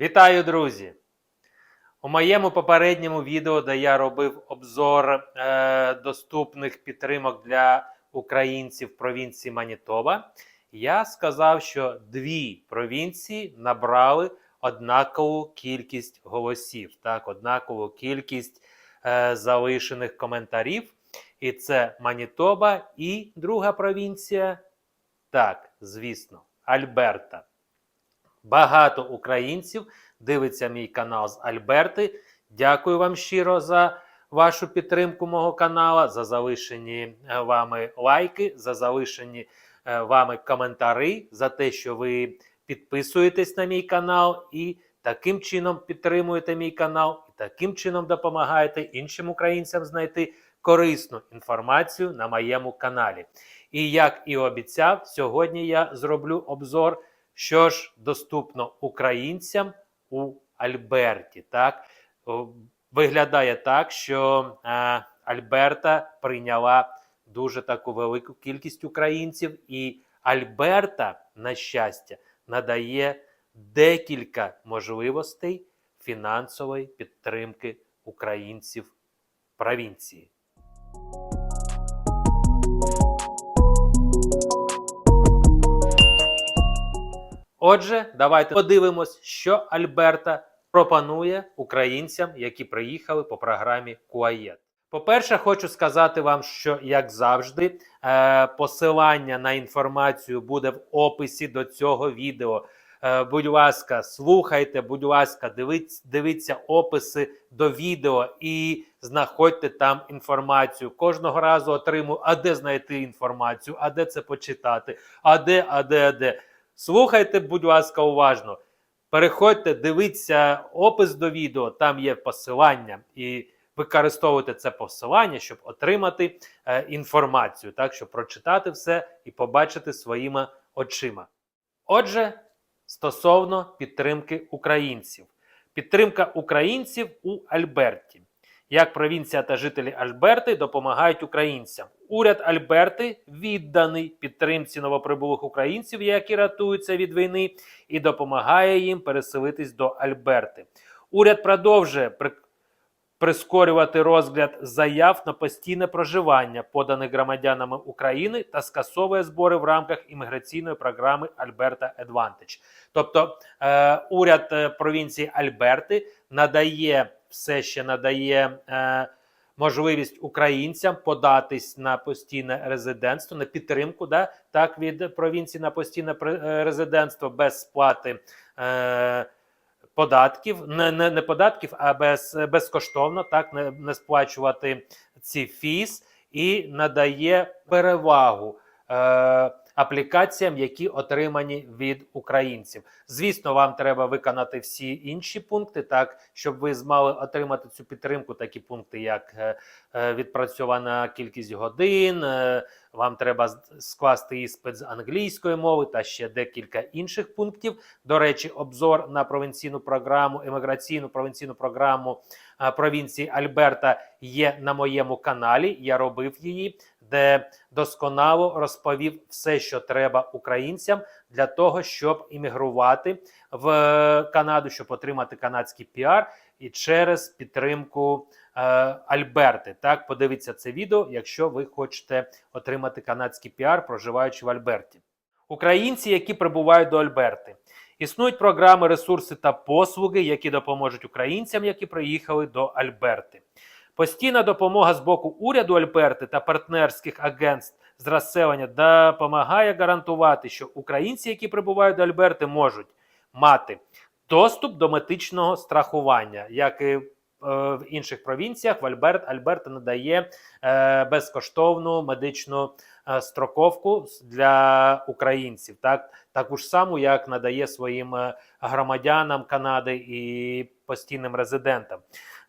Вітаю, друзі! У моєму попередньому відео, де я робив обзор е, доступних підтримок для українців провінції Манітоба, я сказав, що дві провінції набрали однакову кількість голосів, так, однакову кількість е, залишених коментарів. І це Манітоба і друга провінція. Так, звісно, Альберта. Багато українців дивиться мій канал з Альберти. Дякую вам щиро за вашу підтримку мого канала, за залишені е, вами лайки, за залишені е, вами коментарі, за те, що ви підписуєтесь на мій канал і таким чином підтримуєте мій канал, і таким чином допомагаєте іншим українцям знайти корисну інформацію на моєму каналі. І як і обіцяв, сьогодні я зроблю обзор що ж доступно українцям у Альберті. Так виглядає так, що е, Альберта прийняла дуже таку велику кількість українців, і Альберта, на щастя, надає декілька можливостей фінансової підтримки українців провінції. Отже, давайте подивимось, що Альберта пропонує українцям, які приїхали по програмі Куаєт. По-перше, хочу сказати вам, що, як завжди, е, посилання на інформацію буде в описі до цього відео. Е, будь ласка, слухайте, будь ласка, дивіться, дивіться описи до відео і знаходьте там інформацію. Кожного разу отримую, а де знайти інформацію, а де це почитати, а де, а де, а де. Слухайте, будь ласка, уважно. Переходьте, дивіться опис до відео, там є посилання, і використовуйте це посилання, щоб отримати е, інформацію, так, щоб прочитати все і побачити своїми очима. Отже, стосовно підтримки українців. Підтримка українців у Альберті. Як провінція та жителі Альберти допомагають українцям. Уряд Альберти відданий підтримці новоприбулих українців, які рятуються від війни, і допомагає їм переселитись до Альберти. Уряд продовжує при... прискорювати розгляд заяв на постійне проживання, поданих громадянами України, та скасовує збори в рамках імміграційної програми Альберта Едвантич. Тобто е, уряд е, провінції Альберти надає все ще надає. Е, можливість українцям податись на постійне резидентство, на підтримку да, так від провінції на постійне е, резидентство без сплати е, податків, не не, не податків, а без безкоштовно так не, не сплачувати ці фіз і надає перевагу. Е, Аплікаціям, які отримані від українців, звісно, вам треба виконати всі інші пункти, так щоб ви змали отримати цю підтримку. Такі пункти, як е, е, відпрацьована кількість годин, е, вам треба скласти іспит з англійської мови та ще декілька інших пунктів. До речі, обзор на провінційну програму, еміграційну провінційну програму провінції Альберта є на моєму каналі. Я робив її, де досконало розповів все, що треба українцям для того, щоб іммігрувати в Канаду, щоб отримати канадський піар і через підтримку. Е, Альберти. Так, подивіться це відео, якщо ви хочете отримати канадський піар, проживаючи в Альберті. Українці, які прибувають до Альберти. Існують програми, ресурси та послуги, які допоможуть українцям, які приїхали до Альберти. Постійна допомога з боку уряду Альберти та партнерських агентств з розселення допомагає гарантувати, що українці, які прибувають до Альберти, можуть мати доступ до медичного страхування, як і в інших провінціях. В Альберт Альберта надає е, безкоштовну медичну е, строковку для українців, так? Таку ж саму, як надає своїм е, громадянам Канади і постійним резидентам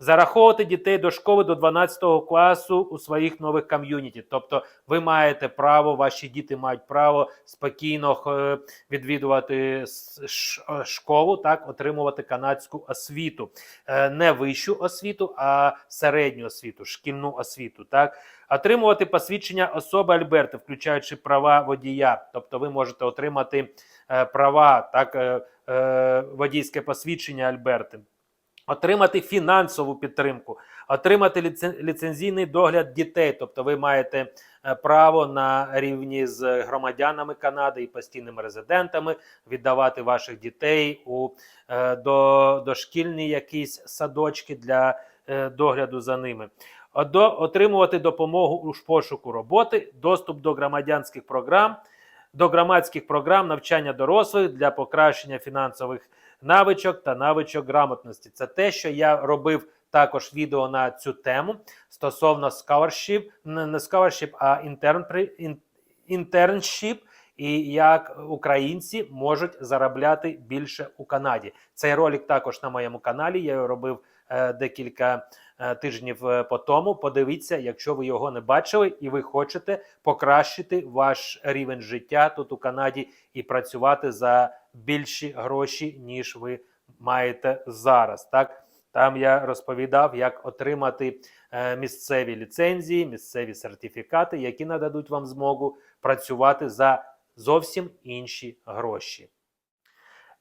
зараховувати дітей до школи до 12 класу у своїх нових ком'юніті. Тобто, ви маєте право, ваші діти мають право спокійно е, відвідувати школу, так отримувати канадську освіту, е, не вищу освіту, а середню освіту, шкільну освіту. Так Отримувати посвідчення особи Альберти, включаючи права водія. Тобто ви можете отримати е, права, так, водійське посвідчення Альберти. Отримати фінансову підтримку, отримати ліцензійний догляд дітей, тобто ви маєте е, право на рівні з громадянами Канади і постійними резидентами віддавати ваших дітей у е, до, дошкільні якісь садочки для е, догляду за ними. Отримувати допомогу у пошуку роботи, доступ до громадянських програм, до громадських програм навчання дорослих для покращення фінансових навичок та навичок грамотності. Це те, що я робив також відео на цю тему стосовно scholarship, не scholarship, а intern, internship, і як українці можуть заробляти більше у Канаді. Цей ролик також на моєму каналі. Я його робив е, декілька тижнів е, по тому. Подивіться, якщо ви його не бачили, і ви хочете покращити ваш рівень життя тут у Канаді і працювати за більші гроші, ніж ви маєте зараз. Так там я розповідав, як отримати е, місцеві ліцензії, місцеві сертифікати, які нададуть вам змогу працювати за зовсім інші гроші.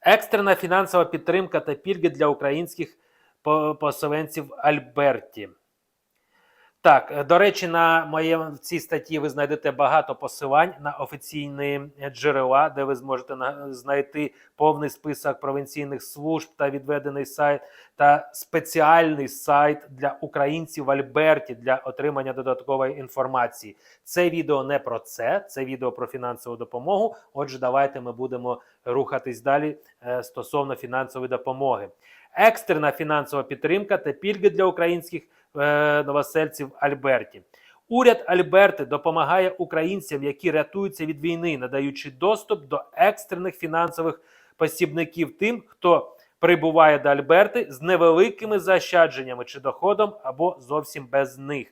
Екстрена фінансова підтримка та пільги для українських поселенців Альберті. Так, е, до речі, на моєму цій статті ви знайдете багато посилань на офіційні джерела, де ви зможете знайти повний список провінційних служб та відведений сайт та спеціальний сайт для українців в Альберті для отримання додаткової інформації. Це відео не про це, це відео про фінансову допомогу. Отже, давайте ми будемо рухатись далі е, стосовно фінансової допомоги. Екстрена фінансова підтримка та пільги для українських е, новосельців Альберті. Уряд Альберти допомагає українцям, які рятуються від війни, надаючи доступ до екстрених фінансових посібників тим, хто прибуває до Альберти з невеликими заощадженнями чи доходом або зовсім без них.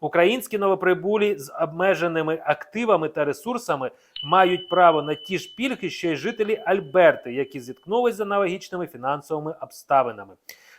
Українські новоприбулі з обмеженими активами та ресурсами мають право на ті ж пільги, що й жителі Альберти, які зіткнулися з аналогічними фінансовими обставинами.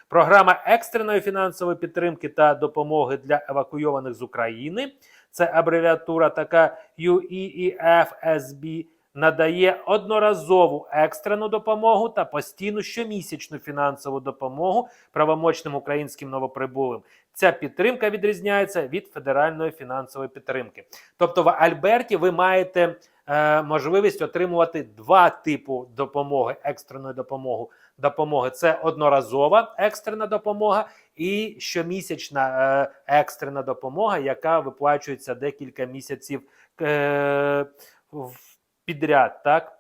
Програма екстреної фінансової підтримки та допомоги для евакуйованих з України. Це абревіатура така UEEFSB, надає одноразову екстрену допомогу та постійну щомісячну фінансову допомогу правомочним українським новоприбулим. Ця підтримка відрізняється від федеральної фінансової підтримки. Тобто в Альберті ви маєте е, можливість отримувати два типи допомоги, екстреної допомоги. допомоги. Це одноразова екстрена допомога і щомісячна е, екстрена допомога, яка виплачується декілька місяців е, в- підряд. Так?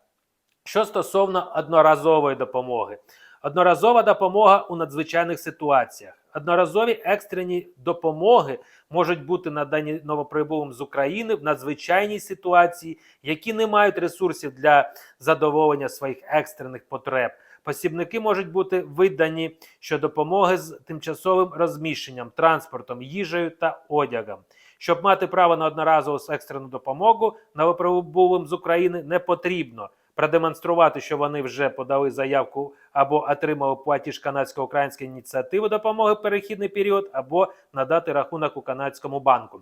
Що стосовно одноразової допомоги, одноразова допомога у надзвичайних ситуаціях. Одноразові екстрені допомоги можуть бути надані новоприбулим з України в надзвичайній ситуації, які не мають ресурсів для задоволення своїх екстрених потреб. Посібники можуть бути видані що допомоги з тимчасовим розміщенням, транспортом, їжею та одягом. Щоб мати право на одноразову екстрену допомогу новоприбулим з України не потрібно продемонструвати, що вони вже подали заявку або отримали платіж канадсько-української ініціативи допомоги в перехідний період, або надати рахунок у канадському банку.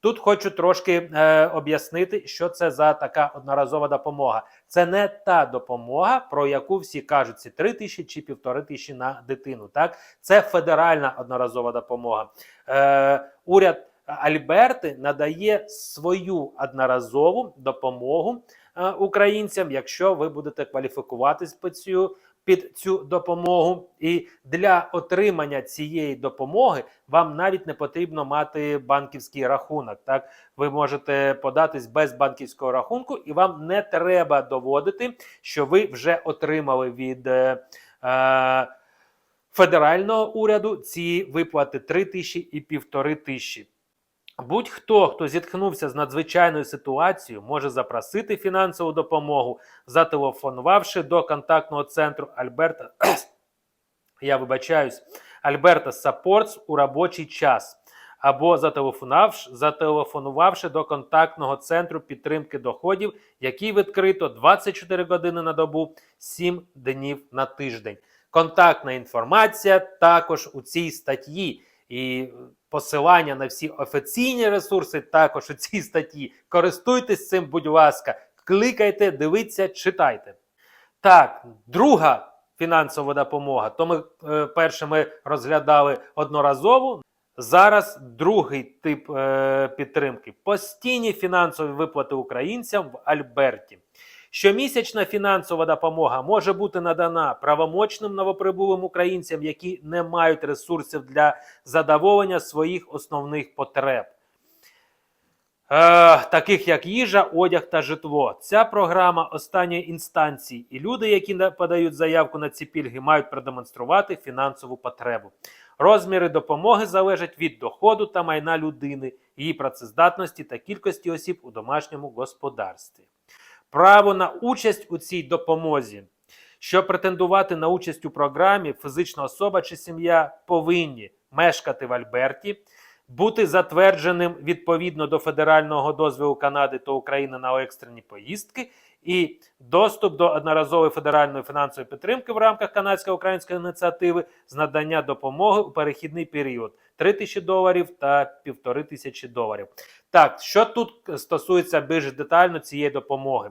Тут хочу трошки е, об'яснити, що це за така одноразова допомога. Це не та допомога, про яку всі кажуть, ці 3 тисячі чи півтори тисячі на дитину. Так, це федеральна одноразова допомога. Е, уряд Альберти надає свою одноразову допомогу е, українцям, якщо ви будете кваліфікуватись під цю, під цю допомогу. І для отримання цієї допомоги вам навіть не потрібно мати банківський рахунок. Так, ви можете податись без банківського рахунку, і вам не треба доводити, що ви вже отримали від. Е, е, Федерального уряду ці виплати 3 тисячі і півтори тисячі. Будь-хто, хто зіткнувся з надзвичайною ситуацією, може запросити фінансову допомогу, зателефонувавши до контактного центру Альберта. Я вибачаюсь, Альберта Саппортс у робочий час. Або зателефонувавши, до контактного центру підтримки доходів, який відкрито 24 години на добу, 7 днів на тиждень. Контактна інформація також у цій статті. І посилання на всі офіційні ресурси, також у цій статті. Користуйтесь цим, будь ласка, кликайте, дивіться, читайте. Так, друга фінансова допомога. То ми е, перше ми розглядали одноразову. Зараз другий тип е, підтримки постійні фінансові виплати українцям в Альберті. Щомісячна фінансова допомога може бути надана правомочним новоприбулим українцям, які не мають ресурсів для задоволення своїх основних потреб. Е, таких як їжа, одяг та житло. Ця програма останньої інстанції, і люди, які подають заявку на ці пільги, мають продемонструвати фінансову потребу. Розміри допомоги залежать від доходу та майна людини, її працездатності та кількості осіб у домашньому господарстві. Право на участь у цій допомозі. Щоб претендувати на участь у програмі, фізична особа чи сім'я повинні мешкати в Альберті, бути затвердженим відповідно до федерального дозволу Канади та України на екстрені поїздки і доступ до одноразової федеральної фінансової підтримки в рамках канадсько-української ініціативи з надання допомоги у перехідний період 3 тисячі доларів та півтори тисячі доларів. Так, що тут стосується більш детально цієї допомоги?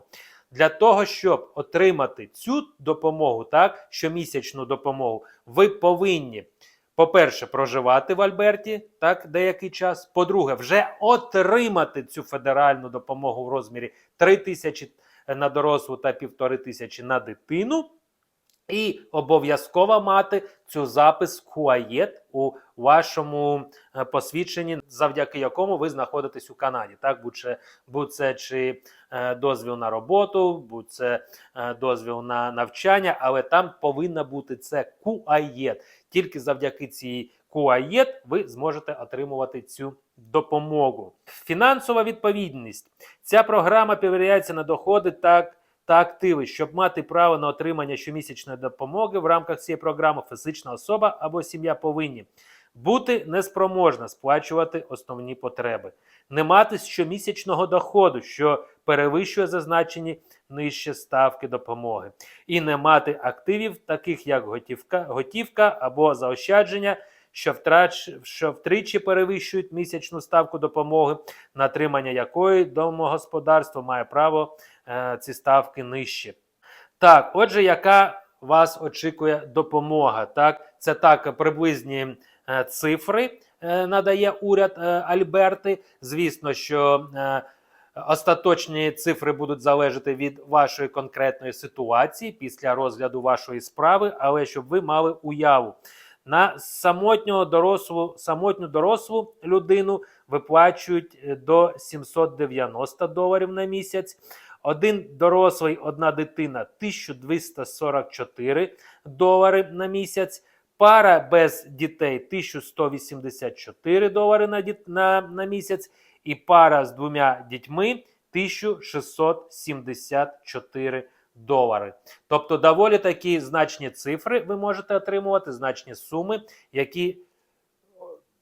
Для того, щоб отримати цю допомогу, так, щомісячну допомогу, ви повинні, по-перше, проживати в Альберті так, деякий час. По-друге, вже отримати цю федеральну допомогу в розмірі 3 тисячі на дорослу та півтори тисячі на дитину. І обов'язково мати цю запис КУАЄТ у вашому е, посвідченні, завдяки якому ви знаходитесь у Канаді. Так, будь це, будь це чи е, дозвіл на роботу, будь це е, дозвіл на навчання, але там повинна бути це КУАЄТ. Тільки завдяки цій КУАЄТ ви зможете отримувати цю допомогу. Фінансова відповідність. Ця програма перевіряється на доходи так та активи, щоб мати право на отримання щомісячної допомоги в рамках цієї програми, фізична особа або сім'я повинні бути неспроможна сплачувати основні потреби, не мати щомісячного доходу, що перевищує зазначені нижче ставки допомоги, і не мати активів, таких як готівка, готівка або заощадження. Що, втрач, що втричі перевищують місячну ставку допомоги, на отримання якої домогосподарство має право е, ці ставки нижче. Так, отже, яка вас очікує допомога? Так, це так приблизні е, цифри е, надає уряд е, Альберти. Звісно, що е, остаточні цифри будуть залежати від вашої конкретної ситуації після розгляду вашої справи, але щоб ви мали уяву. На самотнього дорослу, самотню дорослу людину виплачують е, до 790 доларів на місяць. Один дорослий, одна дитина 1244 долари на місяць. Пара без дітей 1184 долари на, діт- на, на місяць. І пара з двома дітьми 1674 долари. Тобто доволі такі значні цифри ви можете отримувати, значні суми, які,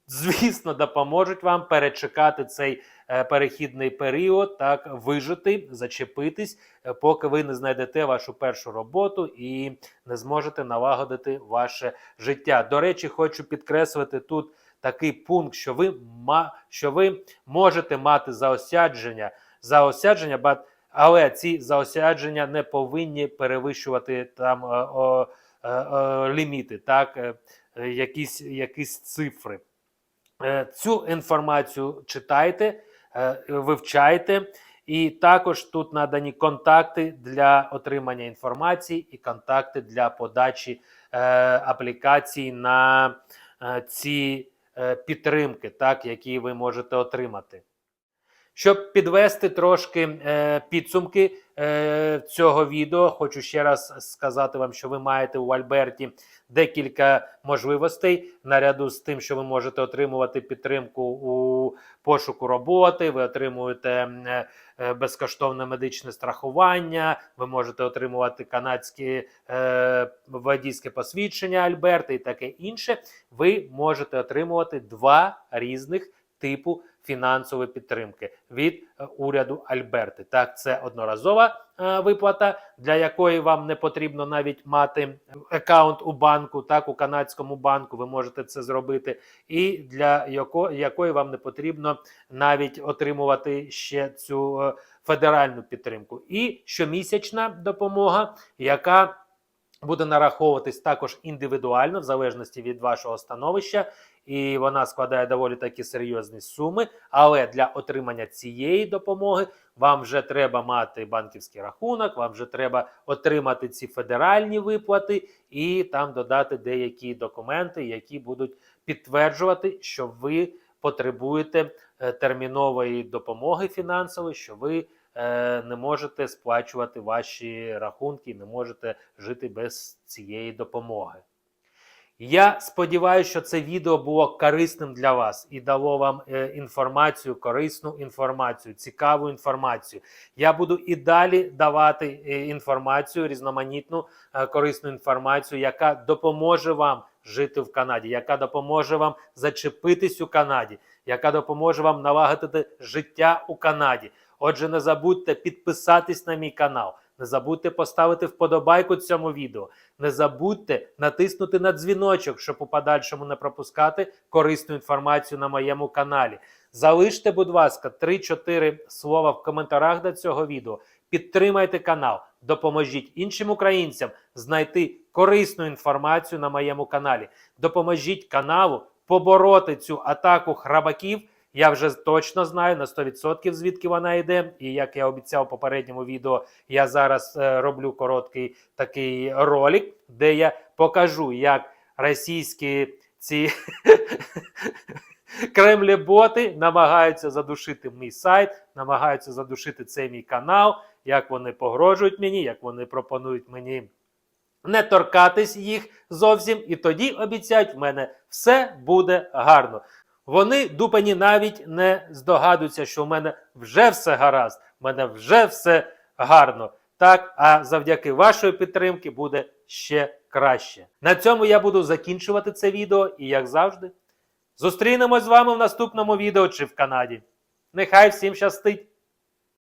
звісно, допоможуть вам перечекати цей е, перехідний період, так вижити, зачепитись, е, поки ви не знайдете вашу першу роботу і не зможете налагодити ваше життя. До речі, хочу підкреслити тут такий пункт, що ви що ви можете мати заощадження, заощадження, ба- але ці заощадження не повинні перевищувати там е, о, е, е, ліміти, так, якісь, якісь цифри. Цю інформацію читайте, вивчайте, і також тут надані контакти для отримання інформації і контакти для подачі аплікацій на ці підтримки, так, які ви можете отримати. Щоб підвести трошки е, підсумки е, цього відео, хочу ще раз сказати вам, що ви маєте у Альберті декілька можливостей наряду з тим, що ви можете отримувати підтримку у пошуку роботи. Ви отримуєте е, е, безкоштовне медичне страхування, ви можете отримувати канадське е, водійське посвідчення Альберти і таке інше. Ви можете отримувати два різних типу фінансової підтримки від е, уряду Альберти. Так, це одноразова е, виплата, для якої вам не потрібно навіть мати аккаунт у банку, так у канадському банку. Ви можете це зробити, і для яко, якої вам не потрібно навіть отримувати ще цю е, федеральну підтримку. І щомісячна допомога, яка буде нараховуватись також індивідуально, в залежності від вашого становища, і вона складає доволі такі серйозні суми. Але для отримання цієї допомоги вам вже треба мати банківський рахунок, вам вже треба отримати ці федеральні виплати і там додати деякі документи, які будуть підтверджувати, що ви потребуєте е, термінової допомоги фінансової, що ви не можете сплачувати ваші рахунки, не можете жити без цієї допомоги. Я сподіваюся, що це відео було корисним для вас і дало вам е, інформацію, корисну інформацію, цікаву інформацію. Я буду і далі давати е, інформацію, різноманітну е, корисну інформацію, яка допоможе вам жити в Канаді, яка допоможе вам зачепитись у Канаді, яка допоможе вам налагодити життя у Канаді. Отже, не забудьте підписатись на мій канал. Не забудьте поставити вподобайку цьому відео. Не забудьте натиснути на дзвіночок, щоб у подальшому не пропускати корисну інформацію на моєму каналі. Залиште, будь ласка, 3-4 слова в коментарях до цього відео. Підтримайте канал, допоможіть іншим українцям знайти корисну інформацію на моєму каналі. Допоможіть каналу побороти цю атаку храбаків. Я вже точно знаю на 100% звідки вона йде. І як я обіцяв в попередньому відео, я зараз е, роблю короткий такий ролик, де я покажу, як російські ці кремлі-боти намагаються задушити мій сайт, намагаються задушити цей мій канал, як вони погрожують мені, як вони пропонують мені не торкатись їх зовсім, і тоді обіцяють, в мене все буде гарно. Вони дупані навіть не здогадуються, що в мене вже все гаразд, в мене вже все гарно. Так, а завдяки вашої підтримки буде ще краще. На цьому я буду закінчувати це відео і, як завжди, зустрінемось з вами в наступному відео чи в Канаді. Нехай всім щастить!